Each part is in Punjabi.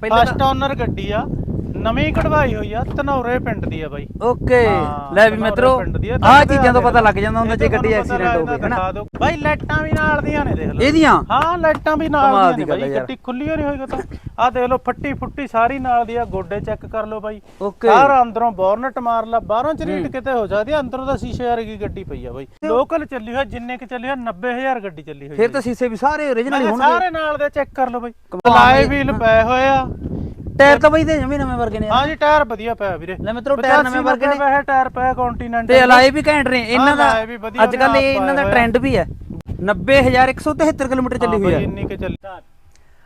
ਪਹਿਲਾਂ ਫਸਟ ਓਨਰ ਗੱਡੀ ਆ। ਨਵੀਂ ਕਢਵਾਈ ਹੋਈ ਆ ਧਨੌਰੇ ਪਿੰਡ ਦੀ ਆ ਬਾਈ। ਓਕੇ। ਹਾਂ, ਲੈ ਵੀ ਮਿੱਤਰੋ ਪਿੰਡ ਦੀ ਆ, ਚੀਜ਼ਾਂ ਤੋਂ ਆ ਪਤਾ ਲੱਗ ਜਾਂਦਾ ਹੁੰਦਾ ਜੇ ਇਹ ਤਾਂ ਗੱਡੀ ਤੁਹਾਨੂੰ ਪਤਾ ਐਕਸੀਡੈਂਟ ਹੋ ਲੱਗਦਾ, ਗਈ ਹਨਾ? ਦਿਖਾ ਦਿਓ। ਬਾਈ ਲਾਈਟਾਂ ਵੀ ਨਾਲ ਦੀਆਂ ਨੇ ਦੇਖ ਲਓ। ਇਹਦੀਆਂ? ਹਾਂ ਲਾਈਟਾਂ ਵੀ ਨਾਲ ਕਮਾਲ ਦੀਆਂ ਨੇ ਗੱਲ ਬਾਈ ਆ ਯਾਰ। ਗੱਡੀ ਖੁੱਲੀ ਹੋਈ ਹੋਏਗਾ ਤਾਂ। ਆਹ ਦੇਖ ਲਓ ਫੱਟੀ ਫੁੱਟੀ ਸਾਰੀ ਨਾਲ ਦੀ ਆ ਗੋਡੇ ਚੈੱਕ ਕਰ ਲਓ ਬਾਈ। ਓਕੇ। ਸਾਰਾ ਅੰਦਰੋਂ ਬੋਰਨਟ ਮਾਰ ਲਾ ਬਾਹਰੋਂ ਚਰੀਟ ਕਿਤੇ ਹੋ ਸਕਦੀ ਆ ਅੰਦਰੋਂ ਦਾ ਸ਼ੀਸ਼ੇ ਵਰਗੀ ਗੱਡੀ ਪਈ ਆ ਬਾਈ। ਲੋਕਲ ਚੱਲੀ ਹੋਈ ਜਿੰਨੇ ਕਿ ਚੱਲੀ ਹੋਈ 90000 ਗੱਡੀ ਚੱਲੀ ਹੋਈ ਫਿਰ ਤਾਂ ਸੀਸੇ ਵੀ ਸਾਰੇ ਓਰੀਜਨਲ ਹੀ ਹੋਣਗੇ। ਸਾਰੇ ਨਾਲ ਦੇ ਚੈੱਕ ਕਰ ਲਓ ਬਾਈ। ਕਮਾਲ ਵੀਲ ਪਏ ਹੋਏ ਆ। ਟਾਇਰ ਤਾਂ ਬਈ ਦੇ ਜਮੇ ਨਵੇਂ ਵਰਗੇ ਨੇ ਹਾਂ ਜੀ ਟਾਇਰ ਵਧੀਆ ਪਿਆ ਵੀਰੇ। ਲੈ ਮਿੱਤਰੋ ਟਾਇਰ ਨਵੇਂ ਵਰਗੇ ਨੇ। ਵੈਸੇ ਟਾਇਰ ਪਿਆ ਕੰਟੀਨੈਂਟ ਤੇ ਅਲਾਈ ਵੀ ਘੈਂਟ ਨੇ ਇਹਨਾਂ ਦਾ ਅਲਾਏ ਅੱਜ ਕੱਲ ਇਹ ਇਹਨਾਂ ਦਾ ਟ੍ਰੈਂਡ ਵੀ ਹੈ। 90173 ਕਿਲੋਮੀਟਰ ਚੱਲੀ ਹੋਈ ਹੈ। ਇੰਨੀ ਕਿ ਚੱਲੀ।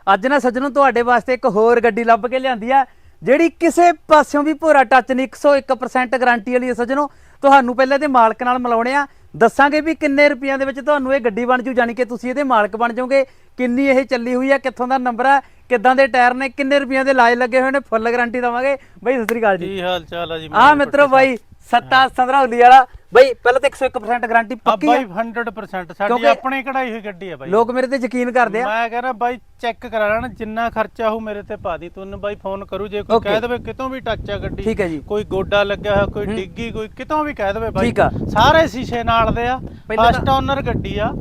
ਅੱਜ ਨਾ ਸੱਜਣੋ ਤੁਹਾਡੇ ਵਾਸਤੇ ਇੱਕ ਹੋਰ ਗੱਡੀ ਲੱਭ ਕੇ ਲਿਆਂਦੀ ਆ ਜਿਹੜੀ ਕਿਸੇ ਪਾਸਿਓਂ ਵੀ ਭੋਰਾ ਟੱਚ ਨਹੀਂ 101% ਗਾਰੰਟੀ ਵਾਲੀ ਹੈ ਸੱਜਣੋ। ਤੁਹਾਨੂੰ ਪਹਿਲੇ ਤੇ ਮਾਲਕ ਨਾਲ ਮਿਲਾਉਣੇ ਆ। ਦੱਸਾਂਗੇ ਵੀ ਕਿੰਨੇ ਰੁਪਈਆਂ ਦੇ ਵਿੱਚ ਤੁਹਾਨੂੰ ਇਹ ਗੱਡੀ ਬਣ ਜੂ ਜਾਨੀ ਕਿ ਤੁਸੀਂ ਇਹਦੇ ਮਾਲਕ ਬਣ ਜਾਓਗੇ। ਕਿੰਨੀ ਇਹ ਚੱਲੀ ਹੋਈ ਆ ਕਿੱਥੋਂ ਦਾ ਨੰਬਰ ਆ ਕਿੱਦਾਂ ਦੇ ਟਾਇਰ ਨੇ ਕਿੰਨੇ ਰੁਪਈਆਂ ਦੇ ਲਾਜ ਲੱਗੇ ਹੋਏ ਨੇ ਫੁੱਲ ਗਾਰੰਟੀ ਦਵਾਂਗੇ। ਬਈ ਸਤਿ ਸ੍ਰੀ ਅਕਾਲ ਜੀ। ਕੀ ਹਾਲ ਚਾਲ ਆ ਜੀ? ਆ ਮਿੱਤਰੋ ਬਾਈ ਸੱਤਾ ਸੰਧਰੌਲੀ ਵਾਲਾ। ਬਈ ਪਹਿਲਾਂ ਤਾਂ 101% ਗਾਰੰਟੀ ਪੱਕੀ ਆ। ਬਾਈ 100% ਸਾਡੀ ਆਪਣੀ ਕਢਾਈ ਹੋਈ ਗੱਡੀ ਆ ਬਾਈ। ਲੋਕ ਮੇਰੇ ਤੇ ਯਕੀਨ ਕਰਦੇ ਆ। ਮੈਂ ਕਹਿੰਦਾ ਬਾਈ ਚੈੱਕ ਕਰਾ ਲੈਣ ਜਿੰਨਾ ਖਰਚਾ ਹੋਊ ਮੇਰੇ ਤੇ ਪਾ ਦੀ। ਤੂੰ ਬਾਈ ਫੋਨ ਕਰੂ ਜੇ ਕੋਈ. ਕਹਿ ਦੇਵੇ ਕਿਤੋਂ ਵੀ ਟੱਚ ਆ ਗੱਡੀ ਠੀਕ ਹੈ ਜੀ। ਕੋਈ ਗੋਡਾ ਲੱਗਿਆ ਹੋਇਆ ਕੋਈ ਡਿੱਗੀ ਕੋਈ ਕਿਤੋਂ ਵੀ ਕਹਿ ਦੇਵੇ ਬਾਈ। ਸਾਰੇ ਸ਼ੀਸ਼ੇ ਨਾਲ ਦੇ ਆ। ਫਸਟ ਓਨਰ ਗੱਡੀ ਆ।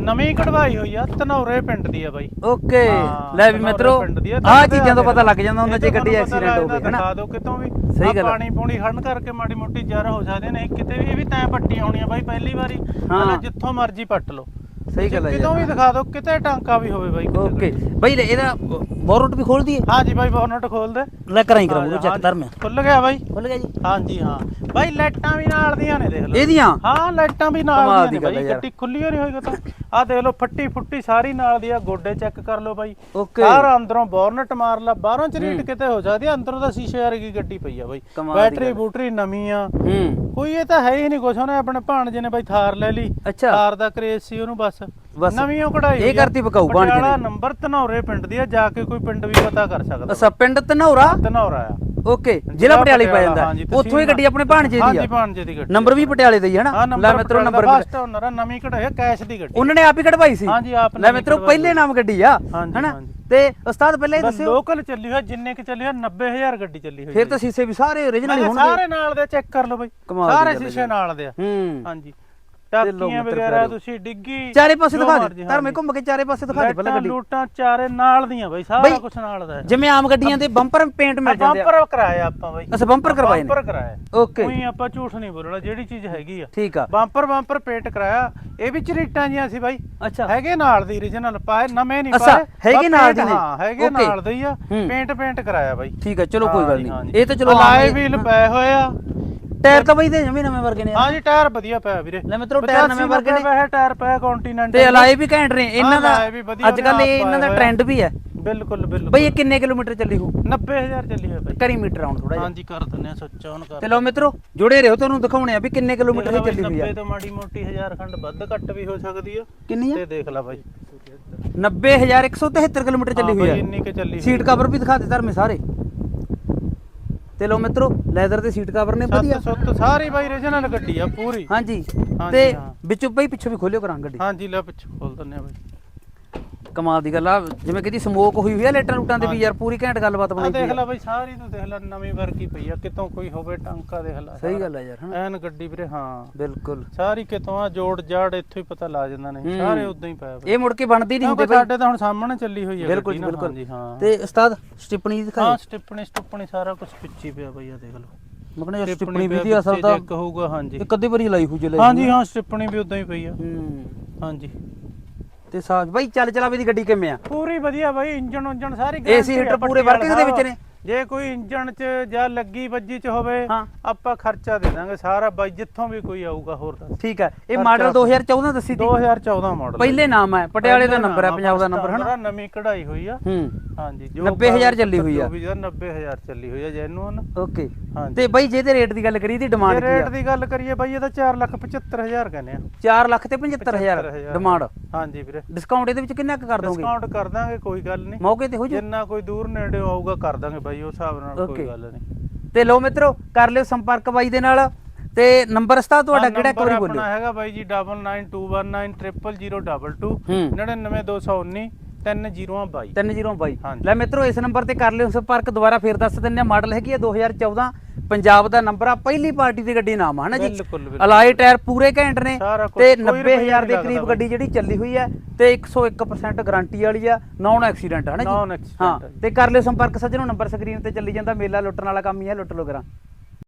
ਨਵੀਂ ਕਢਵਾਈ ਹੋਈ ਆ ਧਨੌਰੇ ਪਿੰਡ ਦੀ ਆ ਬਾਈ। ਓਕੇ। ਹਾਂ, ਲੈ ਵੀ ਧਨੌਰੇ ਮਿੱਤਰੋ ਪਿੰਡ ਦੀ ਆ, ਆਹ ਚੀਜ਼ਾਂ ਤੋਂ ਪਤਾ ਲੱਗ ਜਾਂਦਾ ਹੁੰਦਾ ਜੇ ਗੱਡੀ ਐਕਸੀਡੈਂਟ ਹੋ ਲੱਗਦਾ, ਗਈ ਹਨਾ ਦਿਖਾ ਦਿਓ ਕਿਤੋਂ ਵੀ। ਸਹੀ ਆਹ ਗੱਲ ਆ। ਪਾਣੀ ਪੂਣੀ ਖੜਨ ਕਰਕੇ ਮਾੜੀ ਮੋਟੀ ਜ਼ਰ ਹੋ ਸਕਦੇ ਨੇ ਕਿਤੇ ਵੀ ਇਹ ਵੀ ਤੈਂ ਪੱਟੀ ਆਉਣੀ ਆ ਬਾਈ ਪਹਿਲੀ ਵਾਰੀ। ਹਾਂ। ਪਹਿਲਾਂ ਜਿੱਥੋਂ ਮਰਜ਼ੀ ਪੱਟ ਲਓ। ਸਹੀ ਗੱਲ ਹੈ ਕਿਤੋਂ ਵੀ ਦਿਖਾ ਦਿਓ ਕਿਤੇ ਟਾਂਕਾ ਵੀ ਹੋਵੇ ਬਾਈ ਕਿਤੇ ਓਕੇ। ਬਈ ਲੈ ਇਹਦਾ ਬੋਰਟ ਵੀ ਖੋਲ ਦਈਏ? ਹਾਂ ਜੀ ਬਾਈ ਬੋਨਟ ਖੋਲ ਦੇ। ਲੈ ਕਰਾਂ ਹੀ ਕਰਾਂਗੇ ਚੈੱਕ ਕਰ ਮੈਂ ਖੁੱਲ ਗਿਆ ਬਾਈ। ਖੁੱਲ ਗਿਆ ਜੀ। ਹਾਂ ਜੀ ਹਾਂ। ਬਾਈ ਲਾਈਟਾਂ ਵੀ ਨਾਲ ਦੀਆਂ ਨੇ ਦੇਖ ਲਓ। ਇਹਦੀਆਂ? ਹਾਂ ਲਾਈਟਾਂ ਵੀ ਨਾਲ ਦੀਆਂ ਨੇ ਬਾਈ। ਗੱਡੀ ਖੁੱਲੀ ਹੋਈ ਹੋਏਗਾ ਤਾਂ। ਆਹ ਦੇਖ ਲਓ ਫੱਟੀ ਫੁੱਟੀ ਸਾਰੀ ਨਾਲ ਦੀ ਆ ਗੋਡੇ ਚੈੱਕ ਕਰ ਲਓ ਬਾਈ। ਓਕੇ। ਸਾਰਾ ਅੰਦਰੋਂ ਬੋਰਨਟ ਮਾਰ ਲਾ ਬਾਹਰੋਂ ਚਰੀਟ ਕਿਤੇ ਹੋ ਸਕਦੀ ਆ ਅੰਦਰੋਂ ਦਾ ਸ਼ੀਸ਼ੇ ਵਰਗੀ ਗੱਡੀ ਪਈ ਆ ਬਾਈ। ਬੈਟਰੀ। ਬੂਟਰੀ ਨਵੀਂ ਆ। ਹੂੰ। ਕੋਈ ਇਹ ਤਾਂ ਹੈ ਹੀ ਨਹੀਂ ਕੁਛ। ਉਹਨੇ ਆਪਣੇ ਭਾਣਜੇ ਨੇ ਬਾਈ ਥਾਰ ਲੈ ਲਈ। ਥਾਰ ਦਾ ਕਰੇਜ਼ ਸੀ ਉਹਨੂੰ ਬਸ। ਬਸ। ਨਵੀਂ ਉਹ ਕਢਾਈ ਇਹ ਆ। ਕਰਤੀ ਵਿਕਾਊ ਭਾਣਜੇ ਨੇ। ਪਟਿਆਲਾ ਨੰਬਰ ਧਨੌਰੇ ਪਿੰਡ ਦੀ ਆ ਜਾ ਕੇ ਕੋਈ ਪਿੰਡ ਵੀ ਪਤਾ ਕਰ ਸਕਦਾ। ਅਸਾ ਪਿੰਡ ਧਨੌਰਾ? ਧਨੌਰਾ ਆ। ਓਕੇ ਜ਼ਿਲ੍ਹਾ ਪਟਿਆਲੇ ਪੈ ਜਾਂਦਾ। ਹਾਂਜੀ, ਉੱਥੋਂ ਹੀ ਤਹਿਸੀਲ ਗੱਡੀ ਆਪਣੇ ਭਾਣਜੇ ਦੀ ਹਾਂਜੀ ਆ ਭਾਣਜੇ ਦੀ ਗੱਡੀ। ਨੰਬਰ ਵੀ ਪਟਿਆਲੇ ਦਾ ਹੀ ਹੈ ਹਾਂ ਨਾ ਨੰਬਰ ਲੈ ਮਿੱਤਰੋ ਨੰਬਰ ਫਸਟ ਓਨਰ ਆ ਨਵੀਂ ਕਢਾਈ ਕੈਸ਼ ਦੀ ਗੱਡੀ ਉਹਨਾਂ ਨੇ ਆਪ ਹੀ ਕਢਵਾਈ ਸੀ। ਹਾਂਜੀ, ਆਪ ਨੇ ਲੈ ਹੀ ਮਿੱਤਰੋ ਕਢਵਾਈ ਪਹਿਲੇ ਨਾਮ ਗੱਡੀ ਆ ਹਾਂਜੀ, ਹਨਾ? ਹਾਂਜੀ। ਤੇ ਉਸਤਾਦ ਪਹਿਲਾਂ ਹੀ ਦੱਸਿਓ। ਲੋਕਲ ਚੱਲੀ ਹੋਈ ਜਿੰਨੇ ਕਿ ਚੱਲੀ ਹੋਈ 90000 ਗੱਡੀ ਚੱਲੀ ਹੋਈ ਫਿਰ ਤਾਂ ਸੀਸੇ ਵੀ ਸਾਰੇ ਓਰੀਜਨਲ ਹੀ ਹੋਣਗੇ। ਸਾਰੇ ਨਾਲ ਦੇ ਚੈੱਕ ਕਰ ਲਓ ਬਾਈ। ਕਮਾਲ ਦੀ ਸਾਰੇ ਗੱਲ ਹੈ ਸ਼ੀਸ਼ੇ ਨਾਲ ਦੇ ਆ। ਹੂੰ। ਹਾਂਜੀ। ਟਾਕੀਆਂ ਵਗੈਰਾ। ਤੁਸੀਂ ਡਿੱਗੀ ਚਾਰੇ ਪਾਸੇ ਦਿਖਾ ਦੇ ਧਰਮੇ। ਘੁੰਮ ਕੇ ਚਾਰੇ ਪਾਸੇ ਦਿਖਾ ਦੇ ਪਹਿਲਾਂ ਗੱਡੀ। ਲੂਟਾਂ ਚਾਰੇ ਨਾਲ ਦੀਆਂ ਬਾਈ ਸਾਰਾ ਕੁਝ ਨਾਲ ਦਾ ਜਿਵੇਂ ਆਮ ਗੱਡੀਆਂ ਦੇ ਬੰਪਰ ਪੇਂਟ ਮਿਲ ਜਾਂਦੇ ਆ। ਬੰਪਰ ਕਰਾਇਆ ਆਪਾਂ ਬਾਈ। ਅੱਛਾ ਬੰਪਰ ਕਰਵਾਏ ਨੇ। ਬੰਪਰ ਕਰਾਇਆ। ਓਕੇ ਕੋਈ ਆਪਾਂ ਝੂਠ ਨਹੀਂ ਬੋਲਣਾ ਜਿਹੜੀ ਚੀਜ਼ ਹੈਗੀ ਆ। ਠੀਕ ਆ। ਬੰਪਰ ਬੰਪਰ ਪੇਂਟ ਕਰਾਇਆ। ਇਹ ਵੀ ਚਰੀਟਾਂ ਜੀਆਂ ਸੀ ਬਾਈ। ਅੱਛਾ। ਹੈਗੇ ਨਾਲ ਦੀ origignal ਪਾਏ ਨਵੇਂ ਨਹੀਂ ਅੱਛਾ, ਪਾਏ। ਹੈਗੇ ਨਾਲ ਦੀ ਨੇ। ਹਾਂ ਹੈਗੇ। ਨਾਲ ਦੇ ਹੀ ਆ। ਪੇਂਟ ਪੇਂਟ ਕਰਾਇਆ ਬਾਈ। ਠੀਕ ਆ ਚਲੋ ਕੋਈ ਗੱਲ ਨਹੀਂ। ਇਹ ਤਾਂ ਚਲੋ ਲਾਏ ਵੀਲ ਪਏ ਹੋਏ ਆ। ਟਾਇਰ ਤਾਂ ਬਈ ਦੇ ਜਮੇ ਨਵੇਂ ਵਰਗੇ ਨੇ ਹਾਂ ਜੀ ਟਾਇਰ ਵਧੀਆ ਪਿਆ ਵੀਰੇ। ਲੈ ਮਿੱਤਰੋ ਟਾਇਰ ਨਵੇਂ ਵਰਗੇ ਨੇ। ਵੈਸੇ ਟਾਇਰ ਪਿਆ ਕੰਟੀਨੈਂਟ ਤੇ ਅਲਾਈ ਵੀ ਘੈਂਟ ਨੇ ਇਹਨਾਂ ਦਾ ਅੱਜ ਕੱਲ ਇਹ ਇਹਨਾਂ ਦਾ ਟ੍ਰੈਂਡ ਵੀ ਹੈ। ਬਿਲਕੁਲ ਬਿਲਕੁਲ। ਬਈ ਇਹ ਕਿੰਨੇ ਕਿਲੋਮੀਟਰ ਚੱਲੀ ਹੋ 90000 ਚੱਲੀ ਹੋਈ ਬਾਈ। ਕਰੀ ਮੀਟਰ ਆਉਣ ਥੋੜਾ ਜਿਹਾ। ਹਾਂ ਜੀ ਕਰ ਦਿੰਨੇ ਆ ਸੋਚਾ ਹੁਣ ਕਰ ਤੇ ਲਓ ਮਿੱਤਰੋ ਜੁੜੇ ਰਹੋ ਤੁਹਾਨੂੰ ਦਿਖਾਉਣੇ ਆ ਵੀ ਕਿੰਨੇ ਕਿਲੋਮੀਟਰ ਚੱਲੀ ਹੋਈ ਆ। 90 ਤੋਂ ਮਾੜੀ ਮੋਟੀ ਹਜ਼ਾਰ ਖੰਡ ਵੱਧ ਘੱਟ ਵੀ ਹੋ ਸਕਦੀ ਆ। ਕਿੰਨੀ ਆ? ਤੇ ਦੇਖ ਲੈ ਬਾਈ। 90173 ਕਿਲੋਮੀਟਰ ਚੱਲੀ ਹੋਈ ਆ। ਇੰਨੀ ਕਿ ਚੱਲੀ ਸੀਟ ਕਵਰ ਵੀ ਦਿਖਾ ਦੇ ਧਰਮੇ ਸਾਰੇ। ਤੇ ਲਓ ਮਿੱਤਰੋ ਲੈਦਰ ਦੇ ਸੀਟ ਕਵਰ ਨੇ ਵਧੀਆ। ਸੱਤ ਸਾਰੀ ਬਾਈ origignal ਗੱਡੀ ਆ ਪੂਰੀ। ਹਾਂਜੀ। ਹਾਂਜੀ, ਤੇ। ਵਿੱਚੋਂ ਬਈ ਪਿੱਛੋਂ ਵੀ ਖੋਲਿਓ ਕਰਾਂ ਗੱਡੀ। ਹਾਂ ਜੀ ਲੈ ਪਿੱਛੇ ਖੋਲ ਦਿੰਨੇ ਆ ਬਾਈ। ਕਮਾਲ ਦੀ ਗੱਲ ਆ। ਜਿਵੇਂ ਕਿਹਦੀ ਸਮੋਕ ਹੋਈ ਹੋਈ ਆ ਲੇਟਾਂ ਲੂਟਾਂ ਦੇ ਵੀ ਯਾਰ ਪੂਰੀ ਘੈਂਟ ਗੱਲਬਾਤ ਆ। ਬਣੀ ਦੇਖ ਲੈ ਬਾਈ ਸਾਰੀ ਤੂੰ ਦੇਖ ਲੈ ਨਵੀਂ ਵਰਗੀ ਪਈ ਆ। ਕਿਤੋਂ ਕੋਈ ਹੋਵੇ ਟਾਂਕਾ ਦੇਖ ਲੈ ਸਹੀ ਗੱਲ ਆ ਯਾਰ ਹਨਾ? ਐਨ ਗੱਡੀ ਵੀਰੇ ਹਾਂ। ਬਿਲਕੁਲ। ਸਾਰੀ ਕਿਤੋਂ ਆ ਜੋੜ ਜਾੜ ਇੱਥੋਂ ਹੀ ਪਤਾ ਲਾ ਜਾਂਦਾ ਨੇ। ਸਾਰੇ ਉਦਾਂ ਹੀ ਪਾਇਆ ਇਹ ਮੁੜ ਕੇ ਬਣਦੀ ਨਹੀਂ ਹੁੰਦੀ ਬਈ। ਸਾਡੇ ਤਾਂ ਹੁਣ ਸਾਹਮਣੇ ਚੱਲੀ ਹੋਈ ਆ ਬਿਲਕੁਲ ਜੀ, ਬਿਲਕੁਲ। ਹਾਂ। ਤੇ ਉਸਤਾਦ ਸਟਿਪਣੀ ਦਿਖਾਈ। ਹਾਂ ਸਟਿੱਪਣੀ ਸਟੁੱਪਣੀ ਸਾਰਾ ਕੁਝ ਪਿੱਛੇ ਪਿਆ ਬਈ ਆ ਦੇਖ ਲਓ। ਮੈਂ ਕਹਿੰਦਾ ਯਾਰ ਸਟਿਪਣੀ ਵੀ ਦੀ ਅਸਲ ਤਾਂ ਚੈੱਕ ਹੋਊਗਾ ਹਾਂਜੀ। ਇੱਕ ਅੱਧੀ ਵਾਰੀ ਲਾਈ ਹੋ ਜੇ ਲਾਈ ਹਾਂਜੀ ਹਾਂ ਸਟਿੱਪਣੀ ਵੀ ਉਦਾਂ ਹੀ ਪਈ ਆ। ਹੂੰ। ਹਾਂਜੀ। ਤੇ ਸਾਜ ਬਾਈ ਚੱਲ ਚਲਾਵੇ ਦੀ ਗੱਡੀ ਕਿਵੇਂ ਆ ਪੂਰੀ ਵਧੀਆ ਬਾਈ ਇੰਜਨ ਉਂਜਨ ਸਾਰੀ ਆ ਹੀਟਰ ਪੂਰੇ working ਦੇ ਵਿੱਚ ਨੇ? ਜੇ ਕੋਈ ਇੰਜਨ 'ਚ ਜਾਂ ਲੱਗੀ ਵੱਜੀ 'ਚ ਹੋਵੇ ਹਾਂ। ਆਪਾਂ ਖਰਚਾ ਦੇ ਦਾਂਗੇ ਸਾਰਾ। ਬਾਈ ਜਿੱਥੋਂ ਵੀ ਕੋਈ ਆਊਗਾ ਹੋਰ ਦੱਸ। ਠੀਕ ਹੈ। ਇਹ ਮਾਡਲ 2014 ਦੱਸੀ ਤੀ 2014 ਮਾਡਲ ਪਹਿਲੇ ਨਾਮ ਹੈ ਪਟਿਆਲੇ ਦਾ ਨੰਬਰ ਹੈ ਪੰਜਾਬ ਦਾ ਨੰਬਰ ਹਨਾ? ਨਵੀਂ ਕਢਾਈ ਹੋਈ ਆ। ਹੂੰ। ਹਾਂਜੀ 90000 ਚੱਲੀ ਹੋਈ ਆ। ਜੋ ਵੀ 90000 ਚੱਲੀ ਹੋਈ ਆ ਜੈਨੂਨ ਓਕੇ। ਹਾਂਜੀ। ਤੇ ਬਾਈ ਜੇ ਤੇ ਰੇਟ ਦੀ ਗੱਲ ਕਰੀ ਦੀ ਡਿਮਾਂਡ ਜੇ ਕੀ ਰੇਟ ਆ ਦੀ ਗੱਲ ਕਰੀਏ ਬਾਈ ਇਹਦਾ 475000 ਕਹਿੰਦੇ ਆ। 4 ਲੱਖ ਤੇ 75000 75000 ਡਿਮਾਂਡ ਹਾਂਜੀ ਵੀਰੇ। ਡਿਸਕਾਊਂਟ ਇਹਦੇ ਵਿੱਚ ਕਿੰਨਾ ਕੁ ਕਰ ਦੋਗੇ? ਡਿਸਕਾਊਂਟ ਕਰ ਦਾਂਗੇ ਕੋਈ ਗੱਲ ਨਹੀਂ। ਮੌਕੇ ਤੇ ਹੋ ਜੂ? ਜਿੰਨਾ ਕੋਈ ਦੂਰ ਨੇੜੇ ਆਊਗਾ ਕਰ ਦਾਂਗੇ ਬਾਈ। ਉਸ ਹਿਸਾਬ ਨਾਲ Okay. ਕੋਈ ਗੱਲ ਨਹੀਂ। ਤੇ ਲੋ ਮਿੱਤਰੋ ਕਰ ਲਿਓ ਸੰਪਰਕ ਬਾਈ ਦੇ ਨਾਲ। ਤੇ ਨੰਬਰ ਸਤਾ ਤੁਹਾਡਾ ਕਿਹੜਾ ਇੱਕ ਵਾਰੀ ਬੋਲਿਓ। ਆਪਣਾ ਹੈਗਾ ਬਾਈ ਜੀ 9921900022 ਹੂੰ। 99219 3022 302 ਹਾਂਜੀ। ਲੈ ਮਿੱਤਰੋ ਇਸ ਨੰਬਰ ਤੇ ਕਰ ਲਿਓ ਸੰਪਰਕ ਦੁਬਾਰਾ ਫੇਰ ਦੱਸ ਦਿੰਦੇ ਆ ਮਾਡਲ ਹੈਗੀ ਆ 2014 ਪੰਜਾਬ ਦਾ ਨੰਬਰ ਆ ਪਹਿਲੀ ਪਾਰਟੀ ਦੀ ਗੱਡੀ ਨਾਮ ਆ ਹਨਾ ਜੀ ਬਿਲਕੁਲ, ਬਿਲਕੁਲ। ਅਲਾਈ ਟਾਇਰ ਪੂਰੇ ਘੈਂਟ ਨੇ ਸਾਰਾ ਕੁਛ, ਤੇ ਕੋਈ 90000 ਦੇ ਰੁਪਈਆ ਕਰੀਬ ਗੱਡੀ ਜਿਹੜੀ ਚੱਲੀ ਹੋਈ ਹੈ ਤੇ 101% ਗਾਰੰਟੀ ਵਾਲੀ ਆ ਨੌਨ ਐਕਸੀਡੈਂਟ ਹਨਾ ਜੀ Non accident ਹਾਂ ਆ ਜੀ। ਤੇ ਕਰ ਲਿਓ ਸੰਪਰਕ ਸੱਜਣੋ ਨੰਬਰ ਸਕਰੀਨ ਤੇ ਚੱਲੀ ਜਾਂਦਾ ਮੇਲਾ ਲੁੱਟਣ ਵਾਲਾ ਕੰਮ ਹੀ ਹੈ ਲੁੱਟ ਲੋ ਕਰਾਂ